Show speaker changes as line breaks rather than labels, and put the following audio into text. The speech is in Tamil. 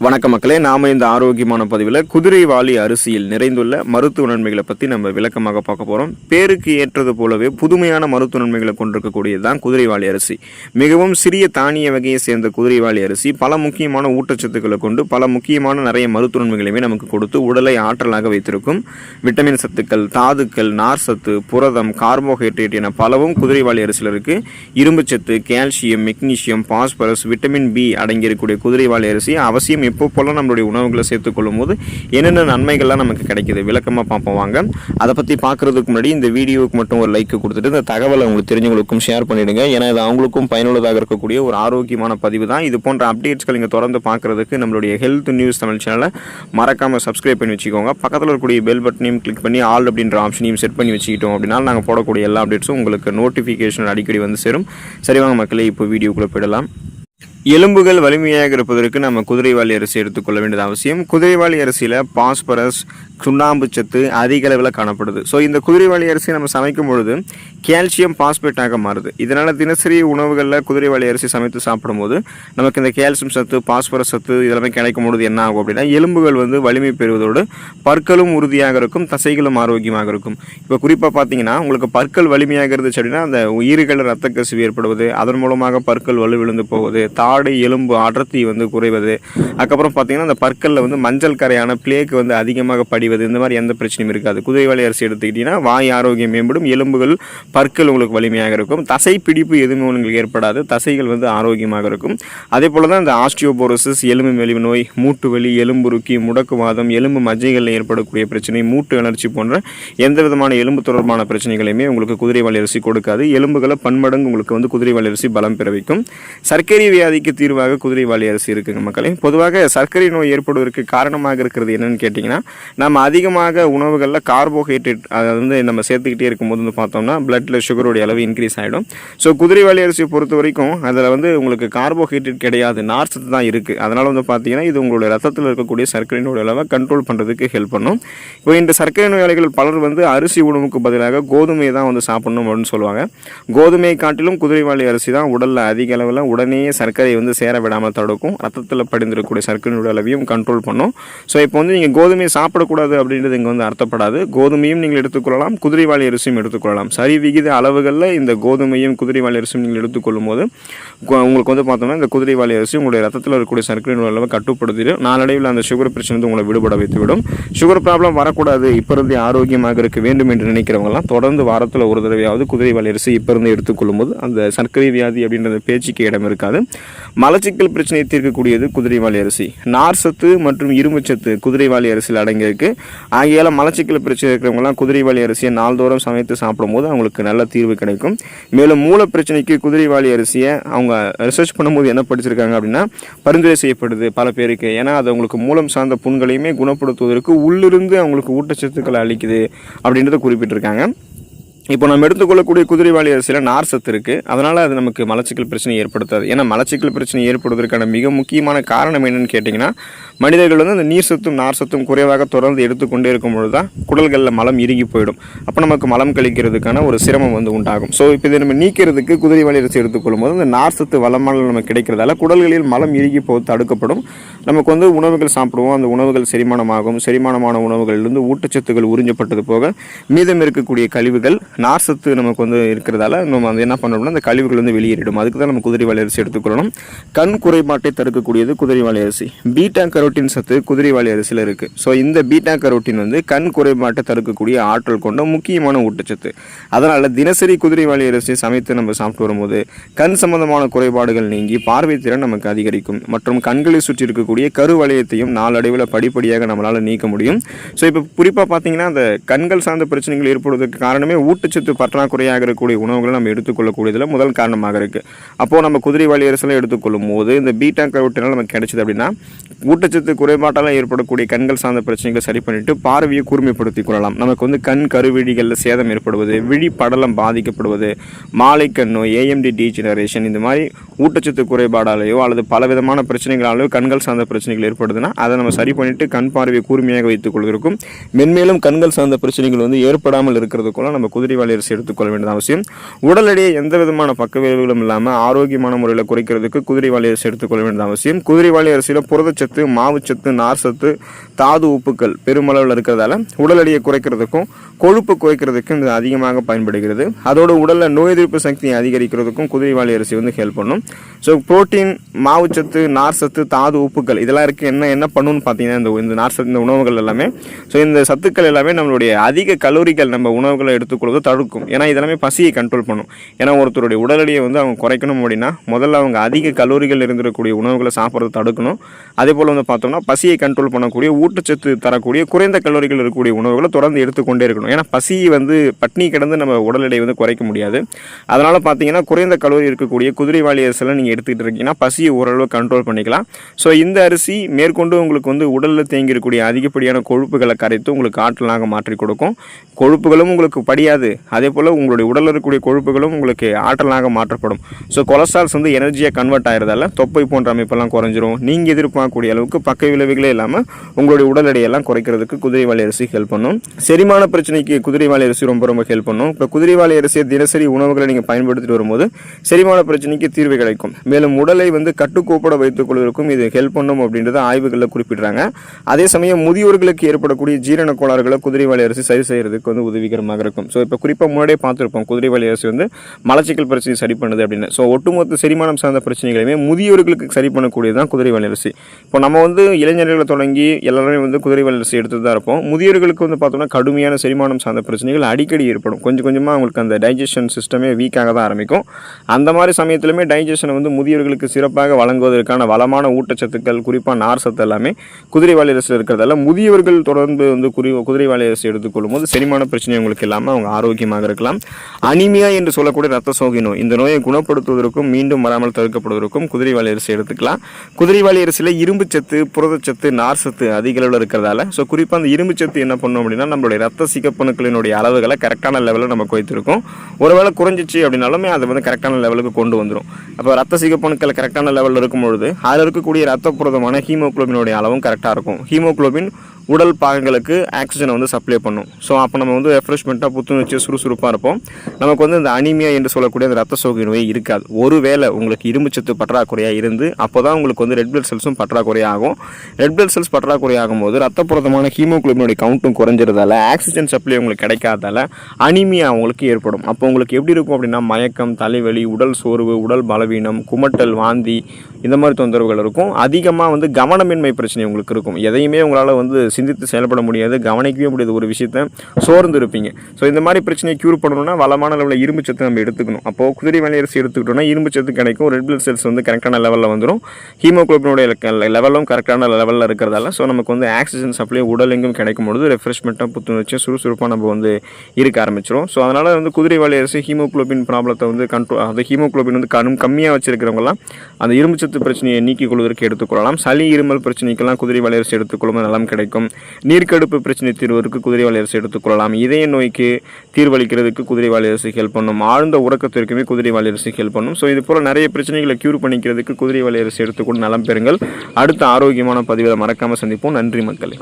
வணக்க மக்களே நாம இந்த ஆரோக்கியமான பதிவில் குதிரைவாலி அரிசியில் நிறைந்துள்ள மருத்துவ நன்மைகளை பற்றி நம்ம விளக்கமாக பார்க்க போகிறோம் பேருக்கு ஏற்றது போலவே புதுமையான மருத்துவ நன்மைகளை கொண்டிருக்கக்கூடியது தான் குதிரைவாலி அரிசி. மிகவும் சிறிய தானிய வகையை சேர்ந்த குதிரைவாலி அரிசி பல முக்கியமான ஊட்டச்சத்துக்களை கொண்டு பல முக்கியமான நிறைய மருத்துவ நன்மைகளையுமே நமக்கு கொடுத்து உடலை ஆற்றலாக வைத்திருக்கும். விட்டமின் சத்துக்கள் தாதுக்கள் நார் சத்து புரதம் கார்போஹைட்ரேட் என பலவும் குதிரைவாலி அரிசியில் இருக்குது இரும்புச்சத்து calcium magnesium phosphorus vitamin B அடங்கியிருக்கக்கூடிய குதிரைவாலி அரிசி அவசியம் எப்போ போல் நம்மளுடைய உணவுகளை சேர்த்துக்கொள்ளும் போது என்னென்ன நன்மைகள்லாம் நமக்கு கிடைக்கிது? விளக்கமாக பார்ப்போம் வாங்க. அதை பற்றி பார்க்குறதுக்கு முன்னாடி இந்த வீடியோவுக்கு மட்டும் ஒரு லைக் கொடுத்துட்டு இந்த தகவலை உங்களுக்கு தெரிஞ்சவங்களுக்கும் ஷேர் பண்ணிவிடுங்க ஏன்னா இது அவங்களுக்கும் பயனுள்ளதாக இருக்கக்கூடிய ஒரு ஆரோக்கியமான பதிவு தான். இது போன்ற அப்டேட்ஸ்கள் நீங்கள் தொடர்ந்து பார்க்குறதுக்கு நம்மளுடைய ஹெல்த் நியூஸ் தமிழ் சேனலை மறக்காமல் சப்ஸ்கிரைப் பண்ணி வச்சுக்கோங்க. பக்கத்தில் இருக்கக்கூடிய பெல் பட்டனையும் கிளிக் பண்ணி ஆல் அப்படின்ற ஆப்ஷனையும் செட் பண்ணி வச்சுக்கிட்டோம் அப்படின்னா நாங்கள் போடக்கூடிய எல்லா அப்டேட்ஸும் உங்களுக்கு நோட்டிஃபிகேஷன் அடிக்கடி வந்து சேரும். சரி வாங்க மக்களே இப்போ வீடியோக்குள்ளே போயிடலாம். எலும்புகள் வலிமையாக இருப்பதற்கு நம்ம குதிரைவாலி அரிசி எடுத்துக்கொள்ள வேண்டியது அவசியம். குதிரைவாலி அரிசியில் பாஸ்பரஸ் சுண்ணாம்பு சத்து அதிக அளவில் காணப்படுது. ஸோ இந்த குதிரைவாலி அரிசி நம்ம சமைக்கும் பொழுது கால்சியம் பாஸ்பேட்டாக மாறுது. இதனால் தினசரி உணவுகளில் குதிரைவாலி அரிசி சமைத்து சாப்பிடும்போது நமக்கு இந்த கால்சியம் சத்து பாஸ்பரஸ் சத்து இதெல்லாமே கிடைக்கும் பொழுது என்ன ஆகும் அப்படின்னா எலும்புகள் வந்து வலிமை பெறுவதோடு பற்களும் உறுதியாக இருக்கும் தசைகளும் ஆரோக்கியமாக இருக்கும். இப்போ குறிப்பாக பார்த்தீங்கன்னா உங்களுக்கு பற்கள் வலிமையாக இருந்துச்சு அப்படின்னா அந்த ஈறுகள் ரத்த கசிவு ஏற்படுவது அதன் மூலமாக பற்கள் வலுவிழுந்து போவது தாடை எலும்பு அடர்த்தி வந்து குறைவது. அதுக்கப்புறம் பார்த்திங்கன்னா அந்த பற்களில் வந்து மஞ்சள் கரையான பிளேக் வந்து அதிகமாக படிவது. இந்த மாதிரி எந்த பிரச்சனையும் இருக்காது. குதிரைவாலி அரிசி எடுத்துக்கிட்டிங்கன்னா வாய் ஆரோக்கியம் மேம்படும். எலும்புகள் பற்கள் உங்களுக்கு வலிமையாக இருக்கும். தசை பிடிப்பு எதுவுமே உங்களுக்கு ஏற்படாது. தசைகள் வந்து ஆரோக்கியமாக இருக்கும். அதே போல் தான் இந்த ஆஸ்டியோபோரோசிஸ் எலும்பு மெலிவு நோய் மூட்டு வலி எலும்புருக்கி முடக்குவாதம் எலும்பு மஜ்ஜைகளில் ஏற்படக்கூடிய பிரச்சனை மூட்டு அலர்ச்சி போன்ற எந்த விதமான எலும்பு தொடர்பான பிரச்சனைகளையுமே உங்களுக்கு குதிரைவாலி அரிசி கொடுக்காது. எலும்புகளை பன்மடங்கு உங்களுக்கு வந்து குதிரைவாலி அரிசி பலம் பிறவிக்கும் சர்க்கரை வியாதி வியாதிக்கு தீர்வாக குதிரைவாலி அரிசி இருக்குங்க மக்களே. பொதுவாக சர்க்கரை நோய் ஏற்படுவதற்கு காரணமாக இருக்கிறது என்னன்னு கேட்டிங்கன்னா நம்ம அதிகமாக உணவுகளில் கார்போஹைட்ரேட் அதை வந்து நம்ம சேர்த்துக்கிட்டே இருக்கும்போது வந்து பார்த்தோம்னா பிளட்டில் சுகருடைய அளவு இன்க்ரீஸ் ஆகிடும் ஸோ குதிரைவாலி அரிசியை பொறுத்த வரைக்கும் அதில் வந்து உங்களுக்கு கார்போஹைட்ரேட் கிடையாது. நார் சத்து தான் இருக்குது அதனால் வந்து பார்த்தீங்கன்னா இது உங்களுடைய ரத்தத்தில் இருக்கக்கூடிய சர்க்கரை நோய் அளவை கண்ட்ரோல் பண்ணுறதுக்கு ஹெல்ப் பண்ணும். இப்போ இந்த சர்க்கரை நோயாளிகள் பலர் வந்து அரிசி உணவுக்கு பதிலாக கோதுமையை தான் வந்து சாப்பிடணும் அப்படின்னு சொல்லுவாங்க. கோதுமையை காட்டிலும் குதிரைவாலி அரிசி தான் உடலில் அதிக அளவில் உடனே சர்க்கரை வந்து சேர விடாமல் தடுக்கும். ரத்தத்தில் படிந்திருக்கக்கூடிய சர்க்கரையோட அளவையும் கண்ட்ரோல் பண்ணும். ஸோ இப்போ வந்து நீங்கள் கோதுமையை சாப்பிடக்கூடாது அப்படின்றது இங்கே வந்து அர்த்தப்படாது. கோதுமையும் நீங்கள் எடுத்துக்கொள்ளலாம் குதிரைவாளி அரிசியும் எடுத்துக்கொள்ளலாம். சரி விகித அளவுகளில் இந்த கோதுமையும் குதிரைவாளி அரிசியும் நீங்கள் எடுத்துக்கொள்ளும் போது உங்களுக்கு வந்து பார்த்தோம்னா இந்த குதிரைவாளி அரிசி உங்களுடைய ரத்தத்தில் இருக்கக்கூடிய சர்க்கரையோட அளவை கட்டுப்படுத்திடும். நாளடைவில் அந்த சுகர் பிரச்சனை வந்து உங்களை விடுபட வைத்துவிடும். சுகர் ப்ராப்ளம் வரக்கூடாது. இப்போ இருந்து ஆரோக்கியமாக இருக்க வேண்டும் என்று நினைக்கிறவங்கலாம் தொடர்ந்து வாரத்தில் ஒரு தடவையாவது குதிரைவாளி அரிசி இப்போ இருந்து எடுத்துக்கொள்ளும் போது அந்த சர்க்கரை வியாதி அப்படின்ற பேச்சுக்கு இடம் இருக்காது. மலச்சிக்கல் பிரச்சனையை தீர்க்கக்கூடியது குதிரைவாலி அரிசி. நார் சத்து மற்றும் இரும்புச்சத்து குதிரைவாலி அரிசியில் அடங்கியிருக்கு. ஆகையால் மலச்சிக்கல் பிரச்சனை இருக்கிறவங்கலாம் குதிரைவாலி அரிசியை நாள்தோறும் சமைத்து சாப்பிடும்போது அவங்களுக்கு நல்ல தீர்வு கிடைக்கும். மேலும் மூல பிரச்சனைக்கு குதிரைவாலி அரிசியை அவங்க ரிசர்ச் பண்ணும்போது என்ன படிச்சிருக்காங்க அப்படின்னா பரிந்துரை செய்யப்படுது பல பேருக்கு. ஏன்னா அது அவங்களுக்கு மூலம் சார்ந்த புண்களையுமே குணப்படுத்துவதற்கு உள்ளிருந்து அவங்களுக்கு ஊட்டச்சத்துக்களை அளிக்குது அப்படின்றத குறிப்பிட்டிருக்காங்க. இப்போ நம்ம எடுத்துக்கொள்ளக்கூடிய குதிரைவாலி அரிசியில் நார் சத்து இருக்குது அதனால் அது நமக்கு மலச்சிக்கல் பிரச்சனை ஏற்படுத்தாது. ஏன்னா மலச்சிக்கல் பிரச்சனை ஏற்படுவதற்கான மிக முக்கியமான காரணம் என்னென்னு கேட்டிங்கன்னா மனிதர்கள் வந்து அந்த நீர் சத்தும் நார் சத்தும் குறைவாக தொடர்ந்து எடுத்துக்கொண்டே இருக்கும் பொழுது தான் குடல்களில் மலம் இறுகி போயிடும். அப்போ நமக்கு மலம் கழிக்கிறதுக்கான ஒரு சிரமம் வந்து உண்டாகும். ஸோ இப்போ இதை நம்ம நீக்கிறதுக்கு குதிரைவாளி அரிசி எடுத்துக்கொள்ளும் போது அந்த நார் சத்து வளமான நமக்கு கிடைக்கிறதால குடல்களில் மலம் இறுகி போவது தடுக்கப்படும். நமக்கு வந்து உணவுகள் சாப்பிடுவோம். அந்த உணவுகள் செரிமானமாகும். செரிமானமான உணவுகளிலிருந்து ஊட்டச்சத்துக்கள் உறிஞ்சப்பட்டது போக மீதம் இருக்கக்கூடிய கழிவுகள் நார் சத்து நமக்கு வந்து இருக்கிறதால நம்ம வந்து என்ன பண்ணணும்னா அந்த கழிவுகள் வந்து வெளியேறிடும். அதுக்கு தான் நம்ம குதிரைவாலி அரிசி எடுத்துக்கொள்ளணும். கண் குறைபாட்டை தடுக்கக்கூடியது குதிரைவாலி அரிசி. பீட்டா கரோட்டின் சத்து குதிரைவாலி அரிசியில் இருக்குது ஸோ இந்த பீட்டா கரோட்டின் வந்து கண் குறைபாட்டை தடுக்கக்கூடிய ஆற்றல் கொண்ட முக்கியமான ஊட்டச்சத்து. அதனால் தினசரி குதிரைவாலி அரிசி சமைத்து நம்ம சாப்பிட்டு வரும்போது கண் சம்பந்தமான குறைபாடுகள் நீங்கி பார்வை திறன் நமக்கு அதிகரிக்கும். மற்றும் கண்களை சுற்றி இருக்கக்கூடிய கருவளையத்தையும் நாளடைவில் படிப்படியாக நம்மளால் நீக்க முடியும். ஸோ இப்போ குறிப்பாக பார்த்தீங்கன்னா அந்த கண்கள் சார்ந்த பிரச்சனைகள் ஏற்படுவதற்கு காரணமே ஊட்டச்சத்து பற்றாக்குறையாக இருக்கக்கூடிய உணவுகளை நம்ம எடுத்துக்கொள்ளக்கூடியதில் முதல் காரணமாக இருக்குது அப்போது நம்ம குதிரைவாலி அரிசிலாம் எடுத்துக்கொள்ளும் போது இந்த பீட்டா கரோட்டினால் நமக்கு கிடைச்சது அப்படின்னா ஊட்டச்சத்து குறைபாட்டால் ஏற்படக்கூடிய கண்கள் சார்ந்த பிரச்சனைகளை சரி பண்ணிவிட்டு பார்வையை கூர்மைப்படுத்திக் கொள்ளலாம். நமக்கு வந்து கண் கருவிழிகளில் சேதம் ஏற்படுவது விழி படலம் பாதிக்கப்படுவது மாலைக்கண் நோய் ஏஎம்டி டீஜெனரேஷன் இந்த மாதிரி ஊட்டச்சத்து குறைபாடாலேயோ அல்லது பலவிதமான பிரச்சனைகளாலேயோ கண்கள் சார்ந்த பிரச்சனைகள் ஏற்படுதுன்னா அதை நம்ம சரி பண்ணிவிட்டு கண் பார்வையை கூர்மையாக வைத்துக் கொள்வதற்கும் மென்மேலும் கண்கள் சார்ந்த பிரச்சனைகள் வந்து ஏற்படாமல் இருக்கிறதுக்குள்ள நம்ம குதிரை குதிரைவாலி அரிசி எடுத்துக்கொள்ள வேண்டியது அவசியம். உடல் எடையை எந்த விதமான பக்க விளைவுகளும் இல்லாமல் ஆரோக்கியமான முறையில் குறைக்கிறதுக்கு குதிரைவாலி அரிசி எடுத்துக்கொள்ள வேண்டியது அவசியம். குதிரைவாலி அரிசியில் புரதச்சத்து மாவுச்சத்து நார் சத்து தாது உப்புக்கள் பெருமளவில் இருக்கிறதால உடல் எடையை குறைக்கிறதுக்கும் கொழுப்பு குறைக்கிறதுக்கும் இது அதிகமாக பயன்படுகிறது. அதோட உடலில் நோய் எதிர்ப்பு சக்தியை அதிகரிக்கிறதுக்கும் குதிரைவாலி அரிசி வந்து ஹெல்ப் பண்ணும். ஸோ புரோட்டீன் மாவுச்சத்து நார் சத்து தாது உப்புக்கள் இதெல்லாம் இருக்குது என்ன என்ன பண்ணுன்னு பார்த்தீங்கன்னா இந்த இந்த நார் சத்து இந்த உணவுகள் எல்லாமே. ஸோ இந்த சத்துக்கள் எல்லாமே நம்மளுடைய அதிக கலோரிகள் நம்ம உணவுகளை எடுத்துக்கொள்வது தடுக்கும். ஏன்னா இதெல்லாமே பசியை கண்ட்ரோல் பண்ணும். ஏன்னா ஒருத்தருடைய உடல் எடையை வந்து அவங்க குறைக்கணும் அப்படின்னா முதல்ல அவங்க அதிக கலோரிகள் இருந்திருக்கக்கூடிய உணவுகளை சாப்பிட்றது தடுக்கணும். அதே போல் வந்து பார்த்தோம்னா பசியை கண்ட்ரோல் பண்ணக்கூடிய ஊட்டச்சத்து தரக்கூடிய குறைந்த கலோரிகள் இருக்கக்கூடிய உணவுகளை தொடர்ந்து எடுத்துக்கொண்டே இருக்கணும். ஏன்னா பசியை வந்து பட்னி கிடந்து நம்ம உடல் எடையை வந்து குறைக்க முடியாது. அதனால் பார்த்தீங்கன்னா குறைந்த கலோரி இருக்கக்கூடிய குதிரைவாளி அரிசியெல்லாம் நீங்கள் எடுத்துக்கிட்டு இருக்கீங்கன்னா பசியை ஓரளவு கண்ட்ரோல் பண்ணிக்கலாம். ஸோ இந்த அரிசி மேற்கொண்டு உங்களுக்கு வந்து உடலில் தேங்கியிருக்கக்கூடிய அதிகப்படியான கொழுப்புகளை கரைத்து உங்களுக்கு ஆற்றலாக மாற்றி கொடுக்கும். கொழுப்புகளும் உங்களுக்கு படியாது. அதே போல் உங்களுடைய உடலில் இருக்கக்கூடிய கொழுப்புகளும் உங்களுக்கு ஆற்றலாக மாற்றப்படும். ஸோ கொலஸ்ட்ரால்ஸ் வந்து எனர்ஜியாக கன்வெர்ட் ஆகிறதால தொப்பை போன்ற அமைப்பெல்லாம் குறைஞ்சிரும். நீங்கள் எதிர்பார்க்கக்கூடிய அளவுக்கு பக்க விளைவுகளே இல்லாமல் உங்களுடைய உடல் எடையெல்லாம் குறைக்கிறதுக்கு குதிரைவாளி அரிசி ஹெல்ப் பண்ணும். செரிமான பிரச்சனைக்கு குதிரைவாளி அரிசி ரொம்ப ரொம்ப ஹெல்ப் பண்ணும். இப்போ குதிரைவாளி அரிசியை தினசரி உணவுகளை நீங்கள் பயன்படுத்திட்டு வரும்போது செரிமான பிரச்சனைக்கு தீர்வு கிடைக்கும். மேலும் உடலை வந்து கட்டுக்கோப்பட வைத்துக் கொள்வதற்கும் இது ஹெல்ப் பண்ணும் அப்படின்றத ஆய்வுகளில் குறிப்பிடுறாங்க. அதே சமயம் முதியோர்களுக்கு ஏற்படக்கூடிய ஜீரண கோளாறுகளை குதிரைவாளி அரிசி சரி செய்யறதுக்கு வந்து உதவிகரமாக இருக்கும். ஸோ இப்போ குறிப்பாக முன்னாடியே பார்த்துருப்போம். குதிரைவாளி அரிசி வந்து மலச்சிக்கல் பிரச்சனை சரி பண்ணுது அப்படின்னு. ஸோ ஒட்டுமொத்த செரிமானம் சார்ந்த பிரச்சனைகளையுமே முதியோர்களுக்கு சரி பண்ணக்கூடியது தான் குதிரைவாலி அரிசி. இப்போ நம்ம வந்து இளைஞர்களை தொடங்கி எல்லாருமே வந்து குதிரைவாலி அரிசி எடுத்து தான் இருப்போம். முதியோர்களுக்கு வந்து பார்த்தோம்னா கடுமையான செரிமானம் சார்ந்த பிரச்சனைகள் அடிக்கடி ஏற்படும். கொஞ்சம் கொஞ்சமாக அவங்களுக்கு அந்த டைஜஷன் சிஸ்டமே வீக்காக தான் ஆரம்பிக்கும். அந்த மாதிரி சமயத்திலுமே டைஜஷனை வந்து முதியோர்களுக்கு சிறப்பாக வழங்குவதற்கான வளமான ஊட்டச்சத்துக்கள் குறிப்பாக நார் சத்து எல்லாமே குதிரைவாலி அரிசியில் இருக்கிறதால முதியவர்கள் தொடர்ந்து வந்து குறி குதிரைவாலி அரிசி எடுத்துக்கொள்ளும் போது செரிமான பிரச்சனை அவங்களுக்கு இல்லாமல் அவங்க ஆரோக்கியமாக இருக்கலாம். அனிமியா என்று சொல்லக்கூடிய ரத்த சோகை நோய். இந்த நோயை குணப்படுத்துவதற்கும் மீண்டும் வராமல் தவிர்க்கப்படுவதற்கும் குதிரைவாளி அரிசி எடுத்துக்கலாம். குதிரைவாளி அரிசியில் இரும்பு சத்து புரதச்சத்து நார் சத்து அதிக அளவில் இருக்கிறதால ஸோ குறிப்பாக அந்த இரும்பு சத்து என்ன பண்ணும் அப்படின்னா நம்மளுடைய ரத்த சிகப்பணுக்களினுடைய அளவுகளை கரெக்டான லெவலில் நம்ம வைத்திருக்கும் ஒருவேளை குறைஞ்சிச்சு அப்படின்னாலுமே அதை வந்து கரெக்டான லெவலுக்கு கொண்டு வந்துடும் அப்போ ரத்த சிகப்பணுக்கள் கரெக்டான லெவலில் இருக்கும் பொழுது அதில் இருக்கக்கூடிய ரத்த புரதமான ஹீமோக்ளோபினுடைய அளவும் கரெக்டாக இருக்கும். ஹீமோகுளோபின் உடல் பாகங்களுக்கு ஆக்சிஜனை வந்து சப்ளை பண்ணும். ஸோ அப்போ நம்ம வந்து ரெஃப்ரெஷ்மெண்ட்டாக புத்துணர்ச்சி சுறுசுறுப்பாக இருப்போம். நமக்கு வந்து இந்த அனிமியா என்று சொல்லக்கூடிய அந்த ரத்த சோகை நோய் இருக்காது. ஒருவேளை உங்களுக்கு இரும்புச்சத்து பற்றாக்குறையாக இருந்து அப்போ தான் உங்களுக்கு வந்து ரெட் பிளட் செல்ஸும் பற்றாக்குறையாகும் ரெட் பிளட் செல்ஸ் பற்றாக்குறையாகும் போது ரத்தப்புறத்தமான ஹீமோக்ளோபினுடைய கவுண்ட்டும் குறைஞ்சிறதால ஆக்சிஜன் சப்ளை உங்களுக்கு கிடைக்காதால அனிமியா உங்களுக்கு ஏற்படும். அப்போ உங்களுக்கு எப்படி இருக்கும் அப்படின்னா மயக்கம் தலைவலி உடல் சோர்வு உடல் பலவீனம் குமட்டல் வாந்தி இந்த மாதிரி தொந்தரவுகள் இருக்கும். அதிகமாக வந்து கவனமின்மை பிரச்சனை உங்களுக்கு இருக்கும். எதையுமே உங்களால் வந்து சிந்தித்து செயல்பட முடியாது. கவனிக்கவே முடியாத ஒரு விஷயத்த. சோர்ந்து இருப்பீங்க. ஸோ இந்த மாதிரி பிரச்சனையை க்யூர் பண்ணணும்னா வளமான லெவலில் இரும்பு சத்து நம்ம எடுத்துக்கணும். அப்போது குதிரை வேலை அரிசி எடுத்துக்கிட்டோம்னா இரும்பு சத்து கிடைக்கும். ரெட் பிளட் செல்ஸ் வந்து கரெக்டான லெவலில் வந்துடும் ஹீமோக்ளோபினுடைய லெவலும் கரெக்டான லெவலில் இருக்கிறதால ஸோ நமக்கு வந்து ஆக்சிஜன் சப்ளை உடல் எங்கும் கிடைக்கும் பொழுது ரெஃப்ரெஷ்மெண்ட்டாக புத்துணர்ச்சியும் சுறுசுறுப்பாக நம்ம வந்து இருக்க ஆரம்பிச்சிடும் ஸோ அதனால் வந்து குதிரை வாலி ஹீமோக்ளோபின் ஹீமோகுளோபின் ப்ராப்ளத்தை வந்து கண்ட்ரோல் அது ஹீமோகுளோபின் வந்து கடும் கம்மியாக வச்சிருக்கிறவங்கலாம் அந்த இரும்பு கழுத்து பிரச்சனையை நீக்கிக் கொள்வதற்கு எடுத்துக்கொள்ளலாம். சளி இருமல் பிரச்சனைக்கெல்லாம் குதிரை வாலி அரிசி எடுத்துக்கொள்ளும் நலம் கிடைக்கும். நீர்க்கடுப்பு பிரச்சனை தீர்வதற்கு குதிரைவாலி அரிசி எடுத்துக்கொள்ளலாம். இதய நோய்க்கு தீர்வளிக்கிறதுக்கு குதிரைவாலி அரிசி ஹெல்ப் பண்ணும். ஆழ்ந்த உறக்கத்திற்குமே குதிரைவாலி அரிசி ஹெல்ப் பண்ணும். ஸோ இது போல் நிறைய பிரச்சனைகளை க்யூர் பண்ணிக்கிறதுக்கு குதிரைவாலி அரிசி எடுத்துக்கொண்டு நலம் பெறுங்கள். அடுத்த ஆரோக்கியமான பதிவில் மறக்காமல் சந்திப்போம். நன்றி மக்களே.